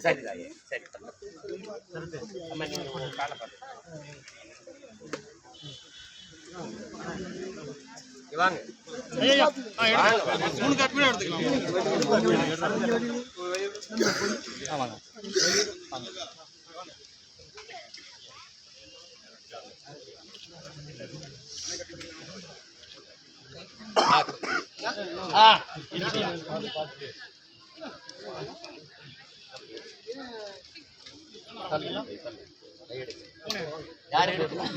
சரி தாயே சரி அம்மா நீங்க காலை பாருங்க வாங்க. மூணு காப்பி எடுத்துக்கலாம் யார் எடுக்கணும்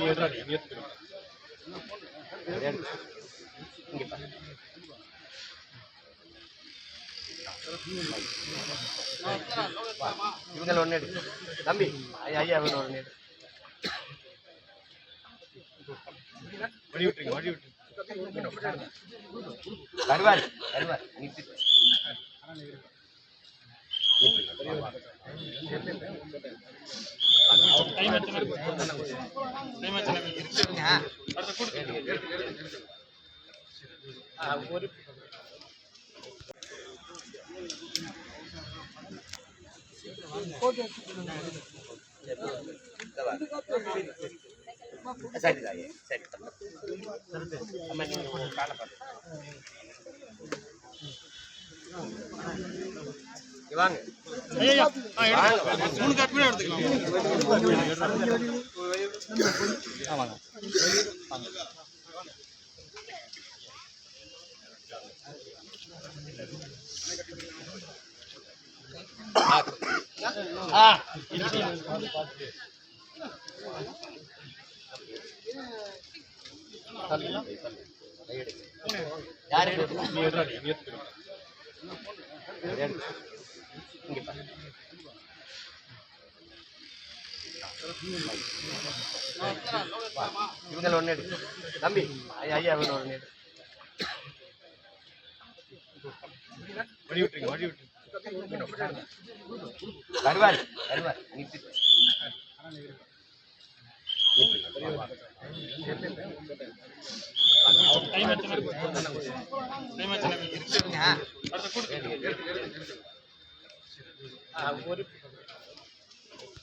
இங்க பாருங்க இவங்க ஒண்ணு எடு. தம்பி ஐயா ஐயா இவங்க எடு. வழி விட்டுருங்க வழி விட்டுருங்க வருவார் வருவார். நிறுத்தி சரி தாயே சரி அம்மா நீங்க காலை பாருங்க வாங்க. ஐயா வாங்க வாங்க மூணு காப்பி எடுத்துக்கலாம் யார் எடுக்கணும் இங்க பாருங்க இவங்கள ஒண்ணு எடு தம்பி ஐயா இவங்க ஒண்ணு எடு வழி விட்டுருங்க வழி விட்டுருங்க வருவார் வருவார் ஒரு